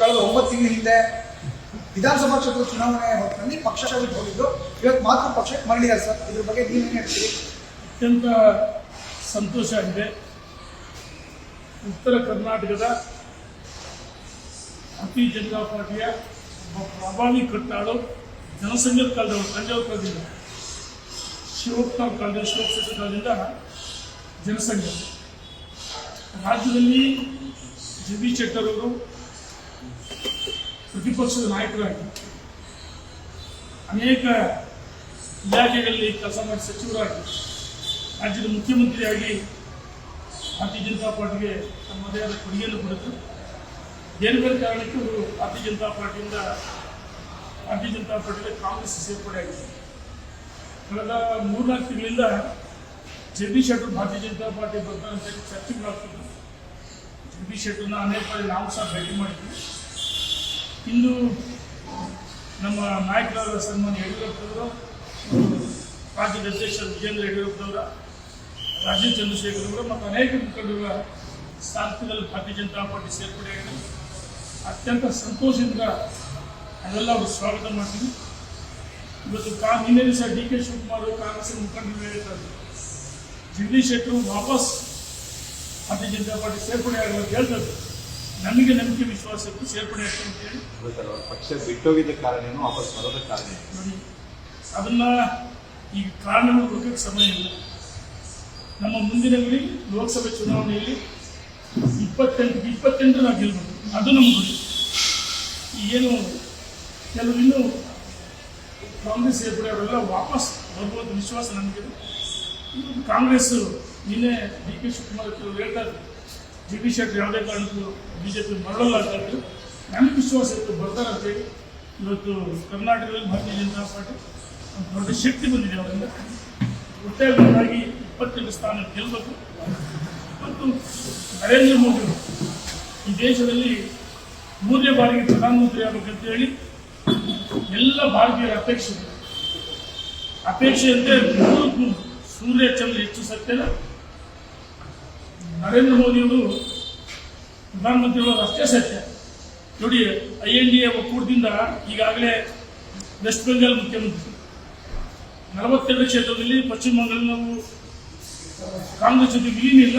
ಕಳೆದ ಒಂಬತ್ತು ತಿಂಗಳ ಹಿಂದೆ ವಿಧಾನಸಭಾ ಕ್ಷೇತ್ರದ ಚುನಾವಣೆ ಹೊತ್ತಿನಲ್ಲಿ ಪಕ್ಷ ಬಿಟ್ಟು ಹೋಗಿದ್ದು. ಇವತ್ತು ಮಾತ್ರ ಪಕ್ಷಕ್ಕೆ ಮರಳಿದ್ದಾರೆ ಸರ್? ಇದ್ರ ಬಗ್ಗೆ ನೀವೇನು ಹೇಳ್ತೀರಿ? ಅತ್ಯಂತ ಸಂತೋಷ ಆಗಿದೆ. ಉತ್ತರ ಕರ್ನಾಟಕದ ಭಾರತೀಯ ಜನತಾ ಪಾರ್ಟಿಯ ಒಬ್ಬ ಪ್ರಭಾವಿ ಕಟ್ಟಾಳು ಜನಸಂಘದ ಕಾಲದವರು ತಂಜಾವೂರು ಕಾಲದಿಂದ ಶಿವಕುಮಾರ್ ಕಾಲದ ಶಿವಕ್ಷೇತ್ರ ಕಾಲದಿಂದ ಜನಸಂಘ. ರಾಜ್ಯದಲ್ಲಿ ಜಗದೀಶ್ ಶೆಟ್ಟರ್ ಅವರು ಪ್ರತಿಪಕ್ಷದ ನಾಯಕರಾಗಿ ಅನೇಕ ಇಲಾಖೆಗಳಲ್ಲಿ ಕೆಲಸ ಮಾಡಿ ಸಚಿವರಾಗಿ, ರಾಜ್ಯದ ಮುಖ್ಯಮಂತ್ರಿಯಾಗಿ ಭಾರತೀಯ ಜನತಾ ಪಾರ್ಟಿಗೆ ತಮ್ಮದೇ ಆದ ಕೊಡುಗೆಯನ್ನು ಕೊಡಿದ್ರು ಬೇರೆ ಬೇರೆ ಕಾರಣಕ್ಕೆ ಅವರು ಭಾರತೀಯ ಜನತಾ ಪಾರ್ಟಿಯಿಂದ, ಭಾರತೀಯ ಜನತಾ ಪಾರ್ಟಿಗೆ ಕಾಂಗ್ರೆಸ್ ಸೇರ್ಪಡೆ ಆಗಿದೆ ಕಳೆದ ಮೂರ್ನಾಲ್ಕು ತಿಂಗಳಿಂದ ಜಗದೀಶ್ ಶೆಟ್ಟರ್ ಭಾರತೀಯ ಜನತಾ ಪಾರ್ಟಿ ಬರ್ತಾರೆ ಅಂತ ಜಗದೀಶ್ ಶೆಟ್ಟರ್ನ ಅನೇಕ ನಾವು ಸಹ ಭೇಟಿ ಮಾಡಿದ್ವಿ. ಇಂದು ನಮ್ಮ ನಾಯಕರಾದ ಸನ್ಮಾನ್ಯ ಯಡಿಯೂರಪ್ಪನವರು ರಾಜ್ಯದ ಅಧ್ಯಕ್ಷರು ವಿಜೇಂದ್ರ ಯಡಿಯೂರಪ್ಪನವರ, ರಾಜೀವ್ ಚಂದ್ರಶೇಖರ್ ಅವರು ಮತ್ತು ಅನೇಕ ಮುಖಂಡರ ಸ್ಥಾನದಲ್ಲಿ ಭಾರತೀಯ ಜನತಾ ಪಾರ್ಟಿ ಸೇರ್ಪಡೆಯಾಗಿದೆ ಅತ್ಯಂತ ಸಂತೋಷದಿಂದ ಅದೆಲ್ಲ ಅವರು ಸ್ವಾಗತ ಮಾಡ್ತೀವಿ. ಇವತ್ತು ಕಾ, ನಿನ್ನೆ ದಿವಸ ಡಿ ಕೆ ಶಿವಕುಮಾರ್ ಕಾಂಗ್ರೆಸ್ ಮುಖಂಡರು ಹೇಳ್ತಾರೆ ಜಗದೀಶ್ ಶೆಟ್ಟರು ವಾಪಸ್ ಭಾರತೀಯ ಜನತಾ ಪಾರ್ಟಿ ಸೇರ್ಪಡೆ ಆಗಬೇಕು ಹೇಳ್ತದೆ. ನಮಗೆ ನಂಬಿಕೆ ವಿಶ್ವಾಸ ಇತ್ತು ಸೇರ್ಪಡೆ ಆಗ್ತದೆ ಅಂತ ಹೇಳಿ. ಪಕ್ಷ ಬಿಟ್ಟೋಗಿದ್ದ ಕಾರಣ ಏನು ವಾಪಸ್ ಬರೋದಕ್ಕೆ ಕಾರಣ? ನೋಡಿ ಅದನ್ನ ಈಗ ಕಾರಣಗಳು ಹುಡುಕಕ್ಕೆ ಸಮಯ ಇಲ್ಲ. ನಮ್ಮ ಮುಂದಿನಲ್ಲಿ ಲೋಕಸಭೆ ಚುನಾವಣೆಯಲ್ಲಿ ಇಪ್ಪತ್ತೆಂಟು ಇಪ್ಪತ್ತೆಂಟು ನಾವು ಗೆಲ್ಬೋದು ಅದು ನಮ್ಮ ಗುರಿ. ಏನು ಕೆಲವು ಇನ್ನೂ ಕಾಂಗ್ರೆಸ್ ಸೇರ್ಪಡೆ ಅವರೆಲ್ಲ ವಾಪಸ್ ಬರ್ಬೋದು ವಿಶ್ವಾಸ ನಮಗಿದೆ. ಕಾಂಗ್ರೆಸ್ ನಿನ್ನೆ ಡಿ ಕೆ ಶಿವಕುಮಾರ್ ಕೆಲವರು ಹೇಳ್ತಾ ಇದ್ರು ಪಿ ಶೆಟ್ಟಿ ಯಾವುದೇ ಕಾರಣಕ್ಕೂ ಬಿ ಜೆ ಪಿ ಮರಳಲ್ಲ ಅಂತ ನನಗೆ ವಿಶ್ವಾಸ ಇತ್ತು, ಬರ್ತಾರೆ ಅಂತೇಳಿ ಇವತ್ತು ಕರ್ನಾಟಕದಲ್ಲಿ ಭಾರತೀಯ ಜನತಾ ಪಾರ್ಟಿ ಒಂದು ದೊಡ್ಡ ಶಕ್ತಿ ಬಂದಿದೆ ಅವರಿಂದ. ಒಟ್ಟಾಗಿ ಇಪ್ಪತ್ತೆಂಟು ಸ್ಥಾನ ಗೆಲ್ಲಬೇಕು ಮತ್ತು ನರೇಂದ್ರ ಮೋದಿ ಈ ದೇಶದಲ್ಲಿ ಮೂರನೇ ಬಾರಿಗೆ ಪ್ರಧಾನಮಂತ್ರಿ ಆಗಬೇಕಂತ ಹೇಳಿ ಎಲ್ಲ ಭಾರತೀಯರ ಅಪೇಕ್ಷೆ. ಅಪೇಕ್ಷೆಯಂತೆ ಮೂರು ಸೂರ್ಯ ಚಂದ್ರ ಹೆಚ್ಚು ಸತ್ಯನ ನರೇಂದ್ರ ಮೋದಿಯವರು ಪ್ರಧಾನಮಂತ್ರಿಗಳು ಅಷ್ಟೇ ಸತ್ಯ ನೋಡಿ ಐ ಎನ್ ಡಿ ಎ ಒಕ್ಕೂಟದಿಂದ ಈಗಾಗಲೇ ವೆಸ್ಟ್ ಬೆಂಗಾಲ್ ಮುಖ್ಯಮಂತ್ರಿ. ನಲವತ್ತೆರಡು ಕ್ಷೇತ್ರದಲ್ಲಿ ಪಶ್ಚಿಮ ಬಂಗಾಳ ನಾವು ಕಾಂಗ್ರೆಸ್ ಜೊತೆಗೆ ಏನಿಲ್ಲ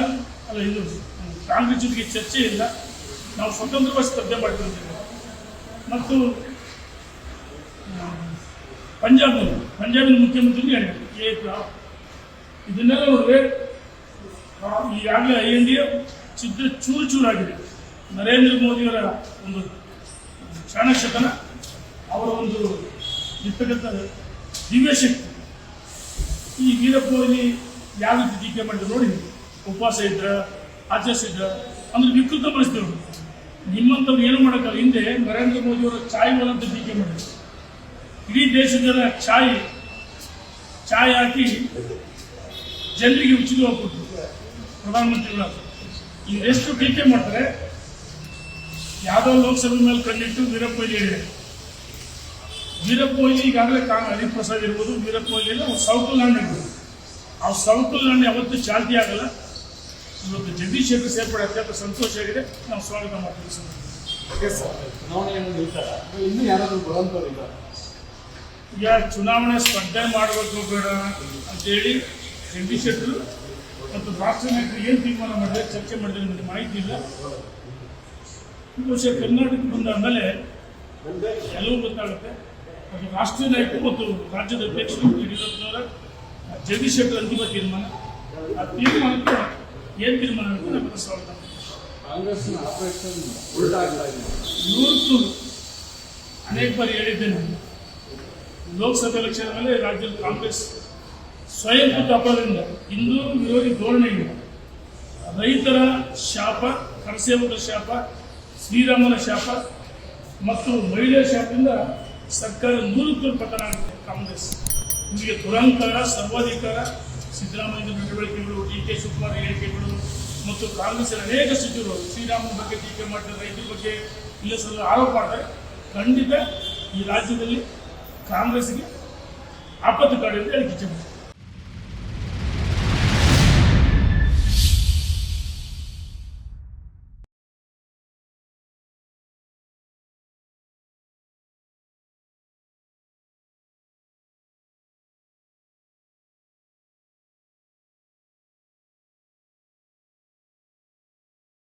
ಅಲ್ಲ, ಇದು ಕಾಂಗ್ರೆಸ್ ಜೊತೆಗೆ ಚರ್ಚೆ ಇಲ್ಲ. ನಾವು ಸ್ವತಂತ್ರವಾಗಿ ಸ್ಪರ್ಧೆ ಮಾಡಿಕೊಂಡಿದ್ದೇವೆ. ಮತ್ತು, ಪಂಜಾಬ್ನಲ್ಲಿ, ಪಂಜಾಬಿನ ಮುಖ್ಯಮಂತ್ರಿ ಹೇಳಿದ್ರು ಇದನ್ನೆಲ್ಲ ನೋಡಿದ್ರೆ ಈಗಾಗಲೇ ಐ ಎನ್ ಡಿ ಎ ಚಿತ್ರ ಚೂರು ಚೂರಾಗಿದೆ. ನರೇಂದ್ರ ಮೋದಿಯವರ ಒಂದು ಚಾಣಕ್ಷತನ ಅವರ ಒಂದು ಇರ್ತಕ್ಕಂಥ ದಿವ್ಯ ಶಕ್ತಿ. ಈ ವೀರಪ್ಪ ಮೊಯ್ಲಿ ಯಾವ ರೀತಿ ಟೀಕೆ ಮಾಡಿದ್ರು ನೋಡಿ, ಉಪವಾಸ ಇದ್ರ ಆಚರಿಸಿದ್ರ ಅಂದ್ರೆ ವಿಕೃತ ಪರಿಸ್ಥಿತಿ ನೋಡಿ ನಿಮ್ಮಂಥವ್ರು ಏನು ಮಾಡೋಕ್ಕಲ್ಲ ಹಿಂದೆ ನರೇಂದ್ರ ಮೋದಿಯವರ ಚಾಯ್ ಅಂತ ಟೀಕೆ ಮಾಡಿದ್ರು. ಇಡೀ ದೇಶದ ಜನ ಚಾಯ್ ಚಾಯ್ ಹಾಕಿ ಜನರಿಗೆ ಉಚಿತವಾಗಿ ಕೊಟ್ಟರು. ಪ್ರಧಾನಮಂತ್ರಿಗಳ ಎಷ್ಟು ಟೀಕೆ ಮಾಡ್ತಾರೆ ಯಾವುದೋ ಲೋಕಸಭೆ ಮೇಲೆ ಕಂಡಿಟ್ಟು ವೀರಪ್ಪ ಮೊಯ್ಲಿ ಹೇಳಿದೆ. ವೀರಪ್ಪ ಮೊಯ್ಲಿ ಈಗಾಗಲೇ ಹರಿಪ್ರಸಾದ್ ಇರ್ಬೋದು ವೀರಪ್ಪ ಮೊಯ್ಲಿ ಒಂದು ಸೌಕಲ್ ಲ್ಯಾಂಡ್ ಇರ್ಬೋದು. ಆ ಸೌಕಲ್ ಲ್ಯಾಂಡ್ ಯಾವತ್ತೂ ಚಾಲ್ತಿ ಆಗಲ್ಲ. ಇವತ್ತು ಜಗದೀಶ್ ಶೆಟ್ಟರ್ ಸೇರ್ಪಡೆ ಅತ್ಯಂತ ಸಂತೋಷ ಆಗಿದೆ. ನಾವು ಸ್ವಾಗತ ಮಾಡ್ತೀವಿ ಸರ್. ಇನ್ನೂ ಯಾರಾದರೂ ಬರೋಂಥವ್ರು ಇದ್ದಾರೆ? ಈಗ ಚುನಾವಣೆ ಸ್ಪರ್ಧೆ ಮಾಡಬೇಕು ಬೇಡ ಅಂತೇಳಿ ಜಗದೀಶ್ ಶೆಟ್ಟರು ರಾಷ್ಟ್ರ ನಾಯಕರು ಏನು ತೀರ್ಮಾನ ಮಾಡಿದೆ, ಚರ್ಚೆ ಮಾಡಿದ್ರೆ ನಿಮಗೆ ಮಾಹಿತಿ ಇಲ್ಲ. ಈ ವರ್ಷ ಕರ್ನಾಟಕಕ್ಕೆ ಬಂದ ಆಮೇಲೆ ಎಲ್ಲವೂ ಗೊತ್ತಾಗುತ್ತೆ. ಅದು ರಾಷ್ಟ್ರೀಯ ನಾಯಕರು ಮತ್ತು ರಾಜ್ಯದ ಅಧ್ಯಕ್ಷರು ಯಡಿಯೂರಪ್ಪನವರ ಜಗದೀಶ್ ಶೆಟ್ಟರ್ ಅಂತಿಮ ತೀರ್ಮಾನ. ಆ ತೀರ್ಮಾನಕ್ಕೆ ಏನು ತೀರ್ಮಾನ ಅಂತ ನಮಗೆ ಪ್ರಸ್ತಾವ ಕಾಂಗ್ರೆಸ್ನ ಆಪರೇಷನ್. ಅನೇಕ ಬಾರಿ ಹೇಳಿದ್ದೇನೆ. ಲೋಕಸಭೆ ಎಲೆಕ್ಷನ್ ಮೇಲೆ ರಾಜ್ಯದ ಕಾಂಗ್ರೆಸ್ ಸ್ವಯಂ ಅಪರಾಧದಿಂದ ಹಿಂದೂ ವಿರೋಧಿ ಧೋರಣೆ ಇದೆ ರೈತರ ಶಾಪ ಕರಸೇವಕರ ಶಾಪ, ಶ್ರೀರಾಮನ ಶಾಪ ಮತ್ತು ಮಹಿಳೆಯರ ಶಾಪದಿಂದ ಸರ್ಕಾರ ನೂರು ಪತನ ಆಗುತ್ತೆ. ಕಾಂಗ್ರೆಸ್. ನಿಮಗೆ ದುರಂಕಾರ, ಸರ್ವಾಧಿಕಾರ ಸಿದ್ದರಾಮಯ್ಯ ನಡವಳಿಕೆಗಳು ಡಿ ಕೆ ಶಿವಕುಮಾರ್ ಹೇಳಿಕೆಗಳು ಮತ್ತು ಕಾಂಗ್ರೆಸ್ಸಿನ ಅನೇಕ ಸಚಿವರು ಶ್ರೀರಾಮನ ಬಗ್ಗೆ ಟೀಕೆ ಮಾಡ್ತಾರೆ ರೈತರ ಬಗ್ಗೆ ಇಲ್ಲ ಸಲ ಆರೋಪ ಮಾಡ್ತಾರೆ ಖಂಡಿತ ಈ ರಾಜ್ಯದಲ್ಲಿ ಕಾಂಗ್ರೆಸ್ಗೆ ಆಪತ್ತು ಕಾಡಿದೆ ಹೇಳಿ ಇಚ್ಛೆ